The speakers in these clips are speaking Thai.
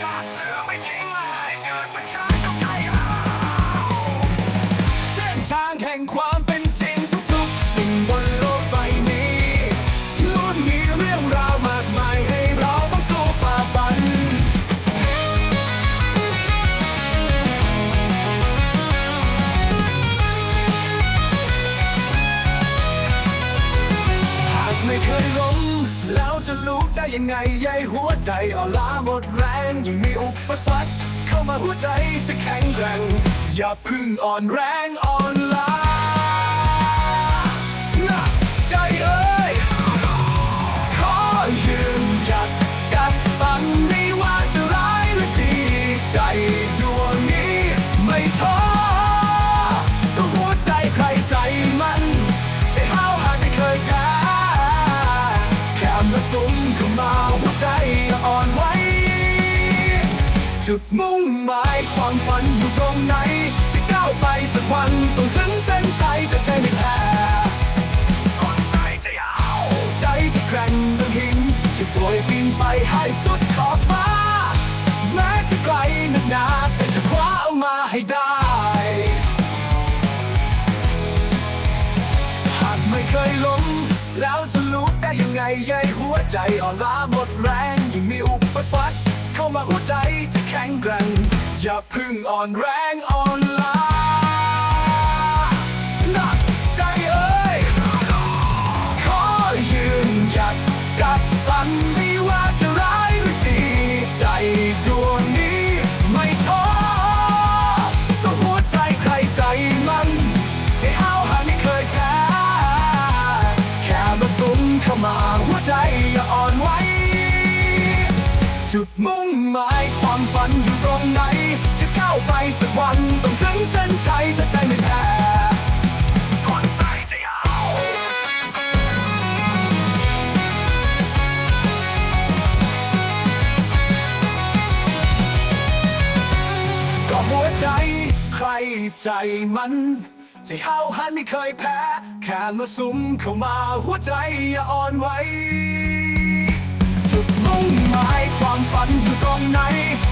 ชาติเสือไม่ทิ้งเลยเกิดเป็นชาติต้องใจเอาเส้นทางแห่งความเป็นจริงทุกๆ สิ่งบนโลกใบนี้ล้วนมีเรื่องราวมากมายให้เราต้องสู้ฝ่าฟัน หากไม่เคยล้มแล้วจะลุกได้ยังไงใยหัวใจอ่อนล้าหมดแรง ยิ่งมีอุปสรรคเข้ามาหัวใจจะแข็งแกร่ง อย่าพึ่งอ่อนแรงอ่อนล้านะใจเอ้ย ขอยืนหยัดกัดฟันไม่ว่าจะร้ายหรือดี ใจดวงนี้ไม่ท้อ จุดมุ่งหมายความฝันอยู่ตรงไหนจะก้าวไปสักวันต้องถึงเส้นชัยแต่ใจไม่แพ้ก่อนตายจะเอาใจที่แกร่งดังหินจะปล่อยบินไปให้สุดขอบฟ้า แม้จะไกลนักหนาแต่จะคว้าเอามาให้ได้ หากไม่เคยล้มแล้วจะลุกได้ยังไงใยหัวใจอ่อนล้าหมดแรงยิ่งมีอุปสรรค มาหัวใจจะแข็งแกร่งอย่าพึ่งอ่อนแรงอ่อนล้า มุ่งหมายความฝันอยู่ตรงไหน จะก้าวไปสักวันต้องถึงเส้นชัยถ้าใจไม่แพ้ก่อนตายจะเอาก็หัวใจ ใครใจมันใจห้าหันไม่เคยแพ้ แค่มาสุมเข้ามาหัวใจอย่าอ่อนไหว รงไหน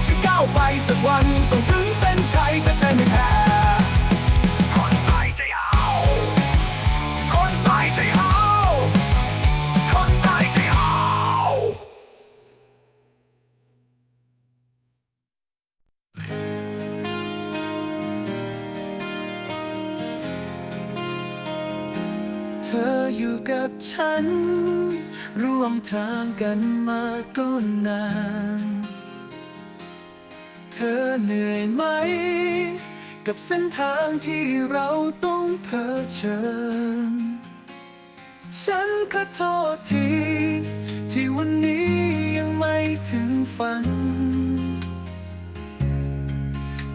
จะก้าวไปสักวันต้องถึงเส้นชัยถ้าใจไม่แพ้ก่อนตายจเอาก่อนตายจเอาก่อนตายจเอาเธออยู่กับฉัน ร่วมทางกันมาก็นาน เธอเหนื่อยไหม กับเส้นทางที่เราต้องเผชิญ ฉันขอโทษที ที่วันนี้ยังไม่ถึงฝัน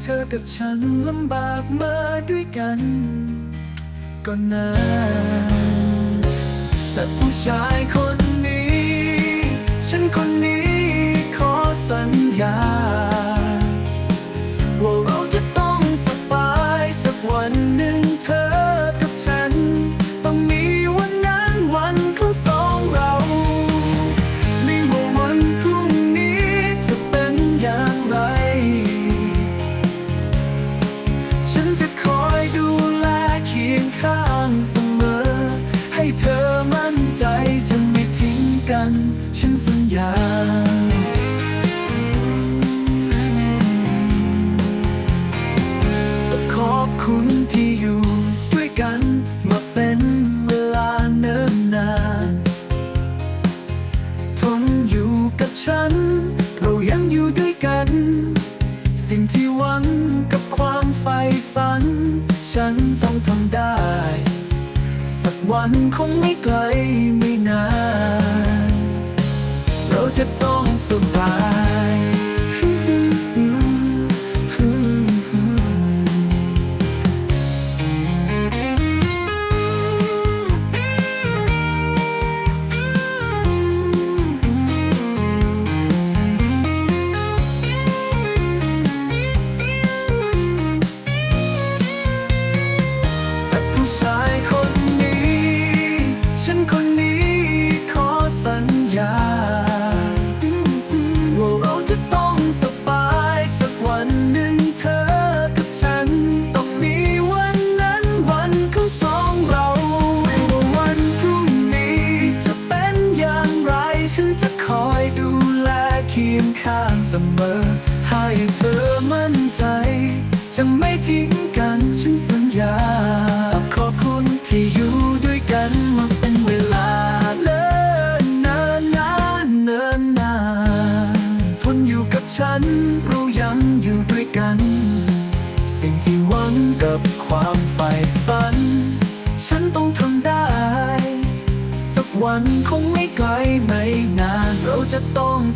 เธอกับฉันลำบากมาด้วยกัน ก็นานแต่ผู้ชายคนนี้ ฉันคนนี้ขอสัญญาว่า งไม่ไกลไม่นาน เราจะต้องสบาย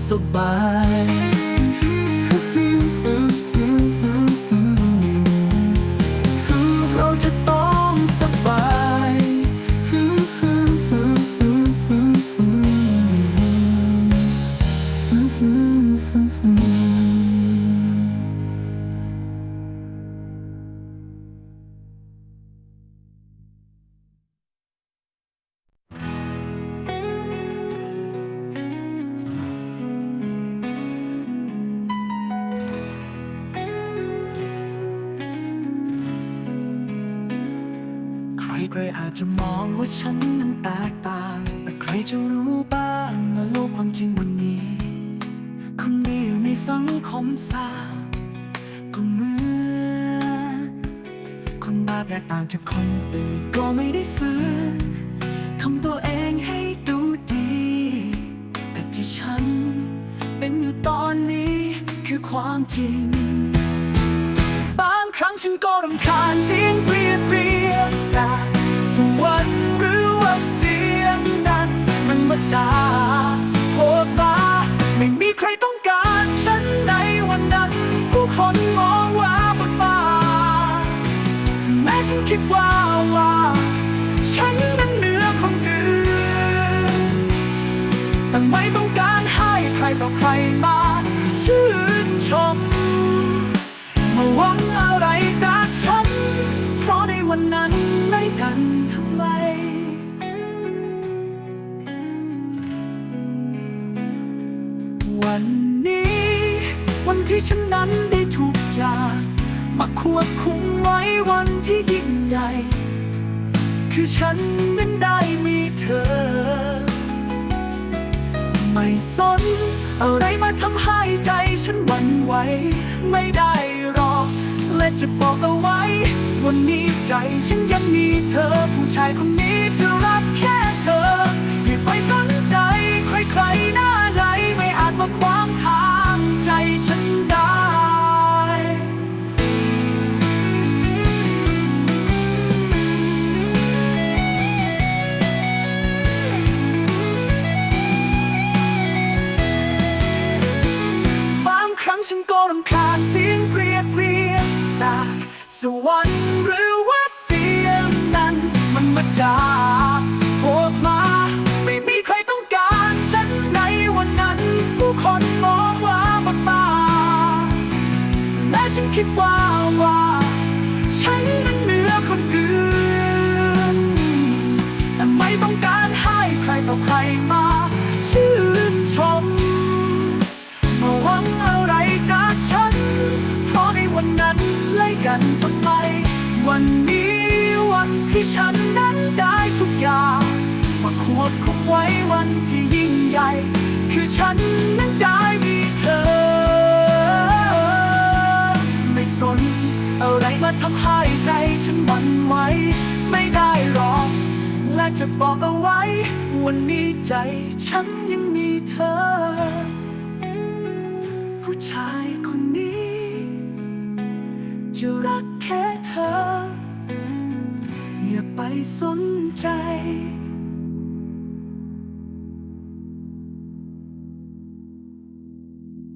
สบายเราจะต้อง ว่าฉันนั้นแตกต่าง แต่ใครจะรู้บ้างว่าโลกความจริงวันนี้ คนดีอยู่ในสังคมสาก็เหมือนคนบาแตกต่างจากคนอื่นก็ไม่ได้ฟื้นทำตัวเองให้ดูดี แต่ที่ฉันเป็นอยู่ตอนนี้คือความจริง บางครั้งฉันก็รำคาญเสียงเปรียบเปรียบแต่ จากโคตาไม่มีใครต้องการฉันในวันนั้น ผู้คนมองว่าบนบาแม้ฉันคิดว่าว่า ฉันนั้นเหนือคนอื่นแต่ไม่ต้องการให้ใครต่อใครมาชื่นชมมาหวังอะไรจากฉัน เพราะในวันนั้นไม่กันทำ ที่ฉันนั้นได้ทุกยามาควบคุมไว้วันที่ยิ่งใหญ่ คือฉันนั้นได้มีเธอ ไม่สนอะไรมาทำให้ใจฉันหวั่นไหว ไม่ได้รอ และจะบอกเอาไว้ วันนี้ใจฉันยังมีเธอ ผู้ชายคนนี้จะรักแค่เธอ อย่าไปสนใจ ใครๆหน้าไหนไม่อาจมาขวางทาง ฉันก็รำคาญเสียงเปรียดเปรียดจาสวรรค์หรือว่าเสียงนั้นมันมาจากโผล่มา ไม่มีใครต้องการฉันในวันนั้น ผู้คนมองว่ามันมาแม้ฉันคิดว่าว่าฉันนั้นเหนือคนอื่นแต่ไม่ต้องการให้ใครต่อใครมา กันทำไม วันนี้วันที่ฉันนั้นได้ทุกอย่างมาควบคุมไว้วันที่ยิ่งใหญ่ คือฉันนั้นได้มีเธอ ไม่สนอะไรมาทำให้ใจฉันหวั่นไหวไม่ได้หรอกและจะบอกเอาไว้ วันนี้ใจฉันยังมีเธอ ผู้ชายคนนี้ จะรักแค่เธอ อย่าไปสนใจ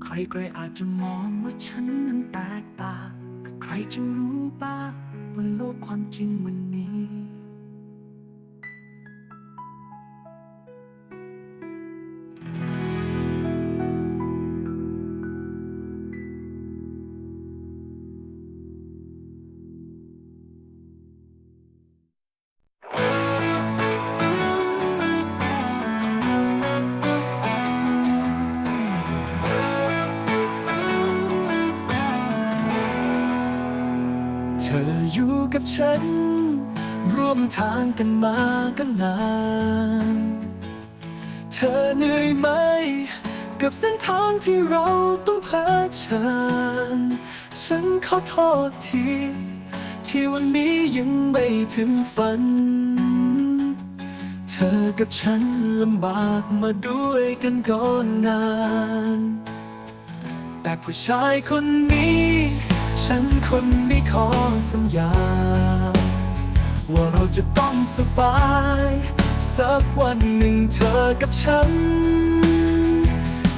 ใครๆอาจจะมองว่าฉันนั้นแตกต่างแต่ใครจะรู้บ้างว่าโลกความจริงวันนี้ ออยู่กับฉัน ร่วมทางกันมากันนานเธธอเหนื่อยไหม กับเส้นทางที่เราต้องเผชิญฉันขอโทษที ที่วันนี้ยังไม่ถึงฝัน เธอกับฉันลำบากมาด้วยกันก่อนนาน แต่ผู้ชายคนนี้ ฉันคนนี้ขอสัญญา ว่าเราจะต้องสบาย สักวันหนึ่งเธอกับฉัน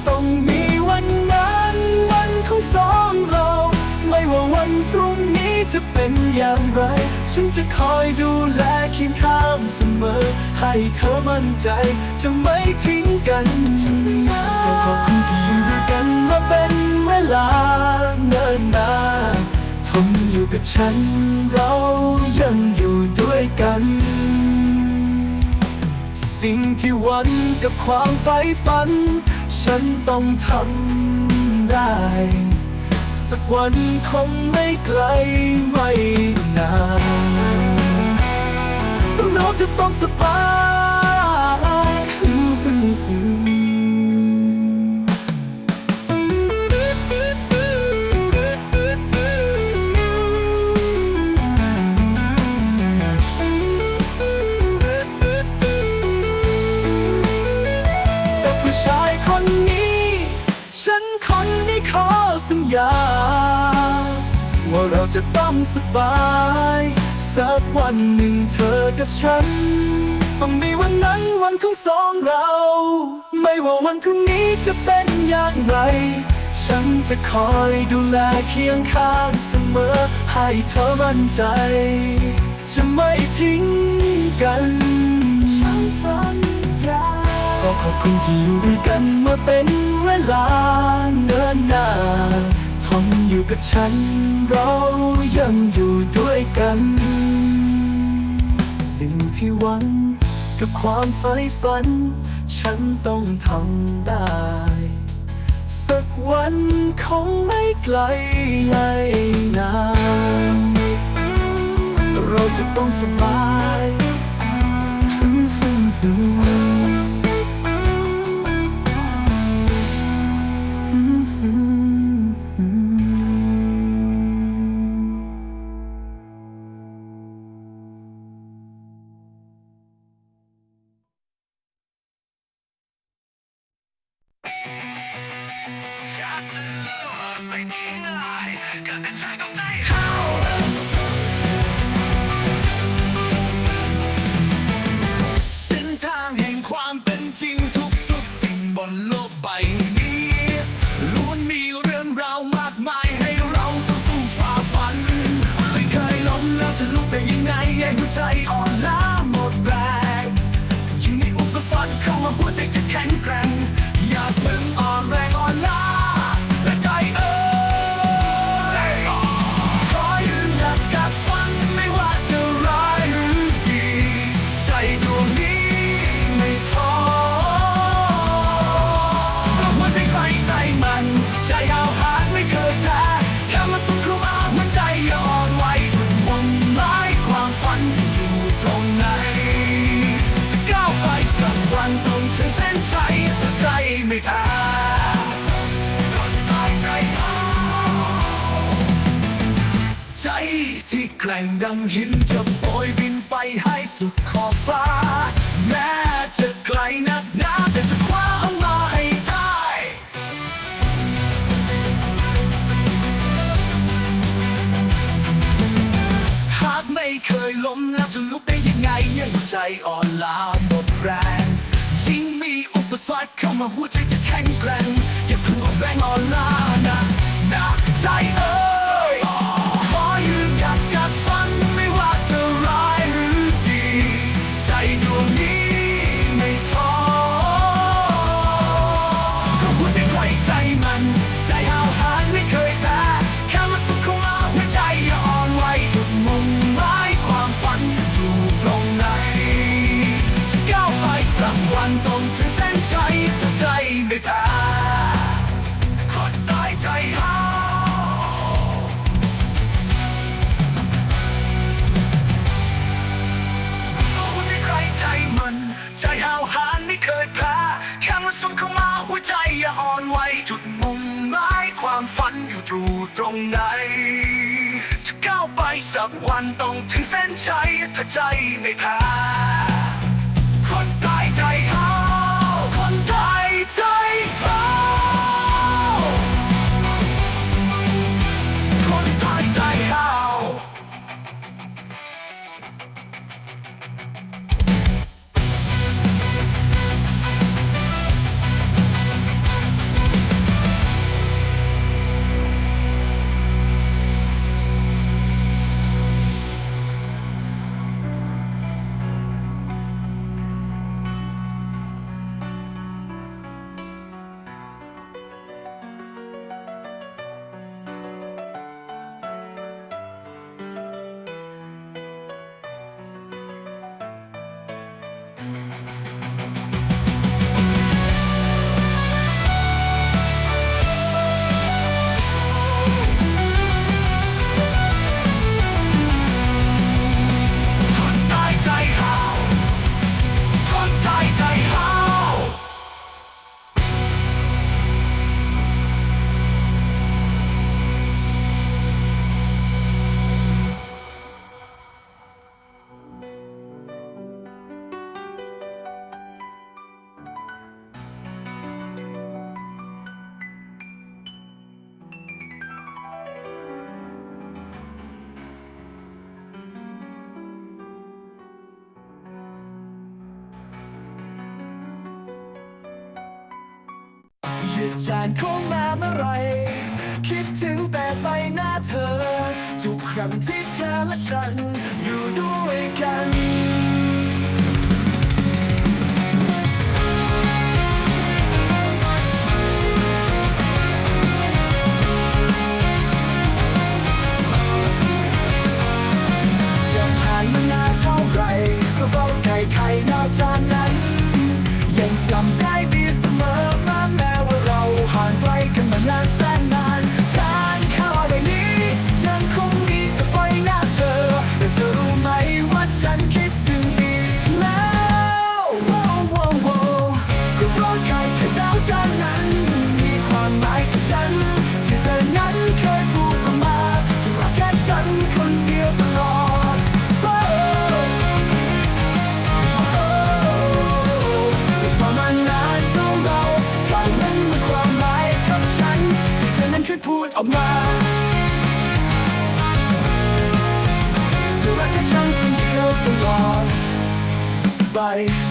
ต้องมีวันนั้น วันของสองเรา ไม่ว่าวันพรุ่งนี้จะเป็นอย่างไร ฉันจะคอยดูแลเคียงข้างเสมอ ให้เธอมั่นใจจะไม่ทิ้งกันก็ขอบคุณที่อยู่ด้วยกันมาเป็น เวลาเนิ่นนานทนอยู่กับฉัน เรายังอยู่ด้วยกัน สิ่งที่หวันกับความใฝ่ฝัน ฉันต้องทำได้ สักวันคงไม่ไกลไม่นานเราจะต้องสบาย ญา ว่าเราจะต้องสบาย สักวันหนึ่งเธอกับฉัน ต้องมีวันนั้นวันของสองเรา ไม่ว่าวันพรุ่งนี้จะเป็นอย่างไร ฉันจะคอยดูแลเคียงข้างเสมอ ให้เธอมั่นใจ จะไม่ทิ้งกันฉันสัญญาก็ขอบคุณที่อยู่ด้วยกันมาเป็นเวลาเนิ่นนาน ทนอยู่กับฉัน เรายังอยู่ด้วยกัน สิ่งที่หวังกับความใฝ่ฝัน ฉันต้องทำได้ สักวันคงไม่ไกลไม่นานเราจะต้องสบาย ยงไงให้หัวใจอ่อนล้าหมดแรงอยู่ในอุปสรรคเข้ามาหัวใจจะแข็งแกร่ง สุดขอบฟ้า แม้จะไกลนักหนาแต่จะคว้าเอามาให้ได้ หากไม่เคยล้มแล้วจะลุกได้ยังไงยังใจอ่อนล้าหมดแรงยิ่งมีอุปสรรคเข้ามาหัวใจจะแข็งแกร่งอย่าเพิ่งอ่อนแรงอ่อนล้านะนะใจเอ้ย อยู่ตรูตรงไหน จะก้าวไปสักวันต้องถึงเส้นชัยถ้าใจไม่แพ้คนตายใจเฮาคนตายใจเฮา จานเข้ามาเมื่อไร คิดถึงแต่ใบหน้าเธอ ทุกครั้งที่เธอและฉันอยู่ด้วยกัน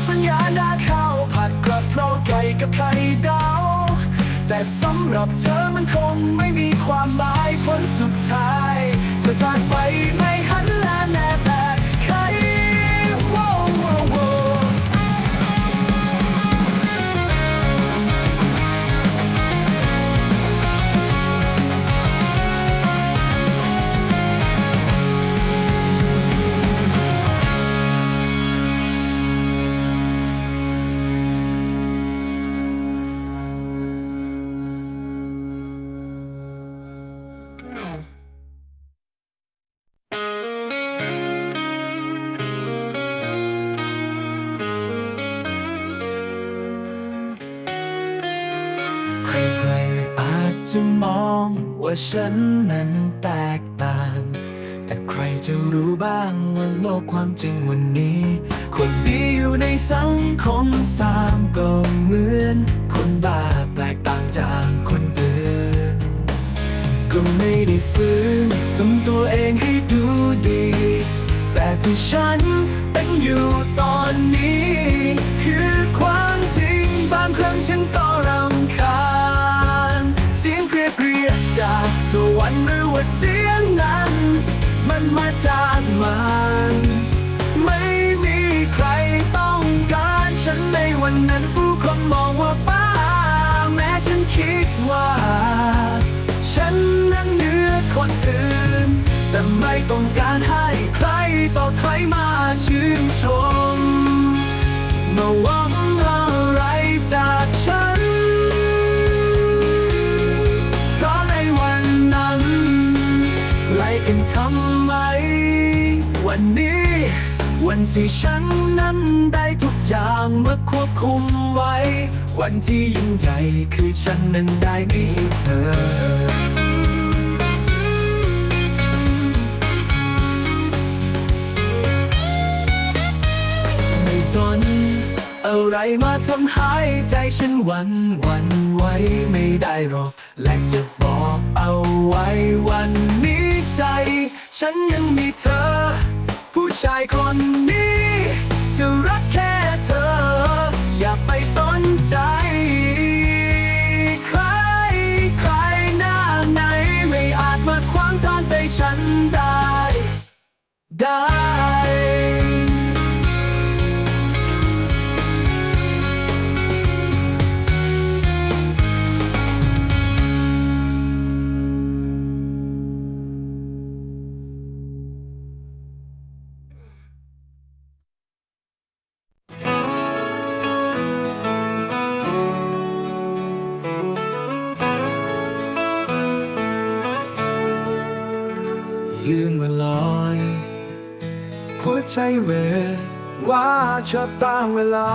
สัญญาหน้าข้าวผัดกระเพราไก่กับไข่ดาว แต่สำหรับเธอมันคงไม่มีความหมายผลสุดท้าย เธอจากไปไม่ มองว่าฉันนั้นแตกต่าง แต่ใครจะรู้บ้างว่าโลกความจริงวันนี้ คนดีอยู่ในสังคมสามก็เหมือน คนบ้าแปลกต่างจากคนอื่นก็ไม่ได้ฝืนทำตัวเองให้ดูดี แต่ที่ฉันเป็นอยู่ตอนนี้ มันไม่มีใครต้องการฉันในวันนั้นผู้คนมองว่าป้า แม้ฉันคิดว่า ฉันนั้นเหนือคนอื่น แต่ไม่ต้องการให้ใครต่อใครมาชื่นชมเมาหวัง กันทำไม วันนี้ วันที่ฉันนั้นได้ทุกอย่างมาควบคุมไว้ วันที่ยิ่งใหญ่คือฉันนั้นได้มีเธอสนอะไรมาทำให้ใจฉันวันวันไหวไม่ได้หรอก และจะบอกเอาไว้วันนี้ใจ ฉันยังมีเธอ ผู้ชายคนนี้ จะรักแค่เธอ อย่าไปสนใจ ใครใครหน้าไหน ไม่อาจมาขวางทางใจฉันได้ ได้ ชอบบางเวลา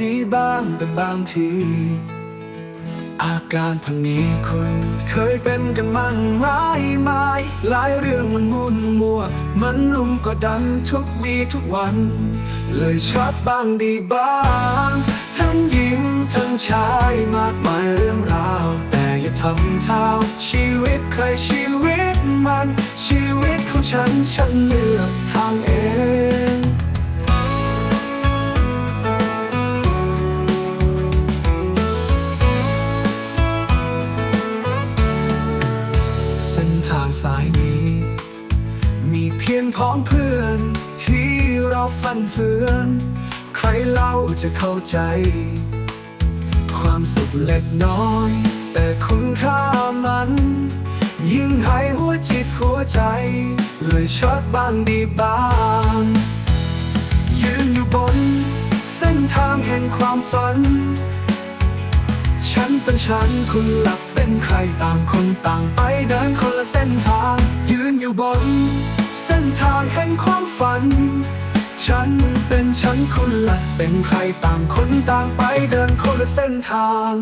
ดีบ้างแต่บางที อาการพันนี้คุณเคยเป็นกันมั่งไหมไหมหลายเรื่องมันมุ่นมัว มันลุ่มก็ดันทุกวีทุกวัน เลยชอบบ้างดีบ้าง ทั้งหญิงทั้งชายมากมายเรื่องราว แต่อย่าทำเท่าชีวิตใครชีวิตมัน ชีวิตของฉันฉันเลือกทางเอง ฟันเฟือน ใครเล่าจะเข้าใจ ความสุขเล็กน้อย แต่คุณค่ามัน ยิ่งให้หัวจิตหัวใจ เลยชอดบ้างดีบ้าง ยืนอยู่บน เส้นทางแห่งความฝัน ฉันเป็นฉันคุณหลักเป็นใครต่างคนต่างไปเดินคนละเส้นทาง ยืนอยู่บนเส้นทางแห่งความฝัน ฉัน เป็นฉันคนละเป็นใครต่างคนต่างไปเดินคนละเส้นทาง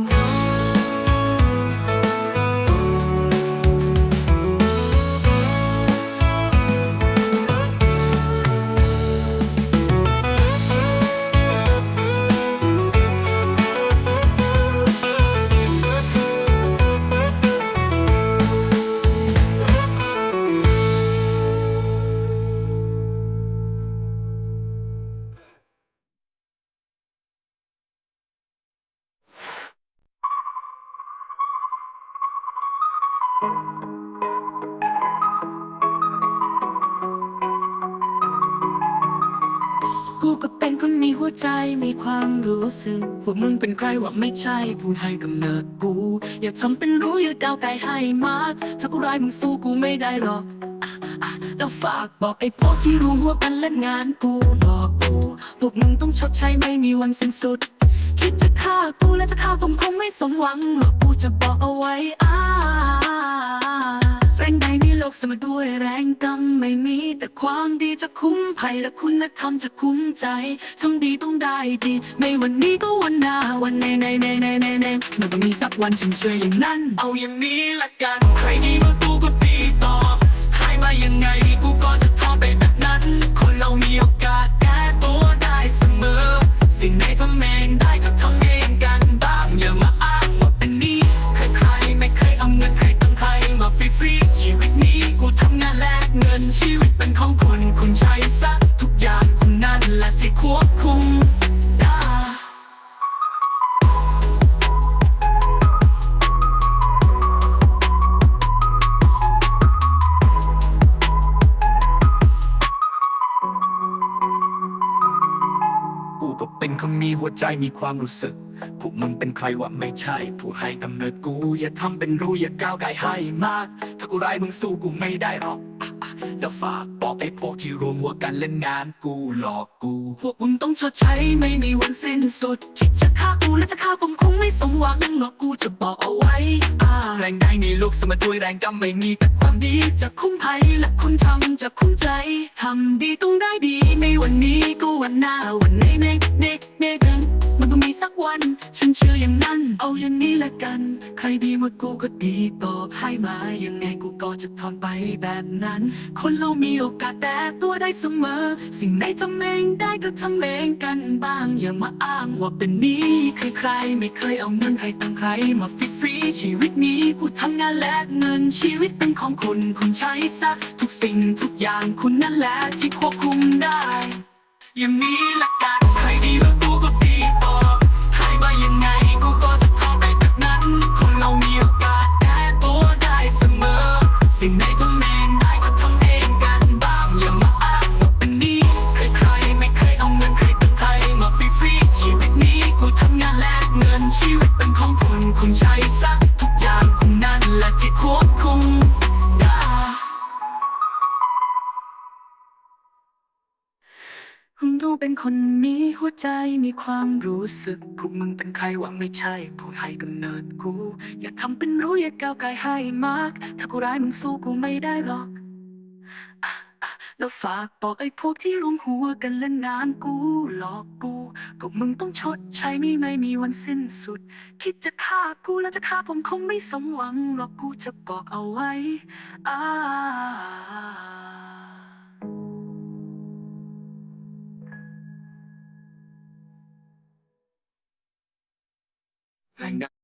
นคนมีหัวใจมีความรู้สึกพวกมึงเป็นใครว่าไม่ใช่ผู้ให้กำเนิดกู อย่าทำเป็นรู้อย่าก้าวไกลให้มากถ้ากูร้ายมึงสู้กูไม่ได้หรอกแล้วฝากบอกไอ้พวกที่รวมหัวกันเล่นงานกูบอกกูพวกมึงต้องชดใช้ไม่มีวันสิ้นสุด คิดจะฆ่ากูและจะฆ่าผมคงไม่สมหวังหรอกกูจะบอกเอาไว้อ่า กสมด้วยแรงกรรมไม่มี แต่ความดีจะคุ้มภัยและคุณธรรมจะคุ้มใจทำดีต้องได้ดี ไม่วันนี้ก็วันหน้าวันไหนไหนไหนไหนไหนไหนมันต้องมีสักวันฉันเชื่ออย่างนั้น เอาอย่างนี้ละกัน ใครดีก็กูก็ดี มีหัวใจมีความรู้สึก พวกมึงเป็นใครว่าไม่ใช่ ผู้ให้กำเนิดกู อย่าทำเป็นรู้อย่าก้าวไกลให้มาก ถ้ากูร้ายมึงสู้กูไม่ได้หรอกแล้วฝากบอกไอ้พวกที่รวมหัวกันเล่นงานกูหลอกกู พวกมึงต้องชดใช้ไม่มีวันสิ้นสุด คิดจะฆ่ากูและจะฆ่าผมคงไม่สมหวังหรอกกูจะบอกเอาไว้แรงใดในโลกเสมด้วยแรงกำไม่มีแต่ความดีจะคุ้มภัยและคุณทำจะคุ้มใจทำดีต้องได้ดีในวันนี้ก็วันหน้าวันไหนเนเนเนกันมันต้อง วัน ฉันเชื่ออย่างนั้น เอาอย่างนี้ละกัน ใครดีหมดกูก็ดีตอบให้มายังไงกูก็จะทอนไปแบบนั้น คนเรามีโอกาสแต่ตัวได้เสมอ สิ่งไหนทำเองได้ก็ทำเองกันบ้าง อย่ามาอ้างว่าเป็นนี้ใครๆไม่เคยเอาเงินใครตั้งใครมาฟรีๆชีวิตนี้กูทำงานแลกเงินชีวิตเป็นของคุณคุณใช้ซะทุกสิ่งทุกอย่างคุณนั่นแหละที่ควบคุมได้อย่างนี้ละกันใครดีแล้วกูก็ดีต่อ เป็นคนมีหัวใจมีความรู้สึกพวกมึงเป็นใครหวังไม่ใช่ ผู้ให้กำเนิดกู อย่าทำเป็นรู้อย่าก้าวไกลให้มาก ถ้ากูร้ายมึงสู้กูไม่ได้หรอกแล้วฝากบอกไอ้พวกที่รวมหัวกันเล่นงานกู หลอกกูก็มึงต้องชดใช้ไม่ไม่มีวันสิ้นสุด คิดจะฆ่ากูแล้วจะฆ่าผมคงไม่สมหวังหรอกกูจะบอกเอาไว้อ่า I know.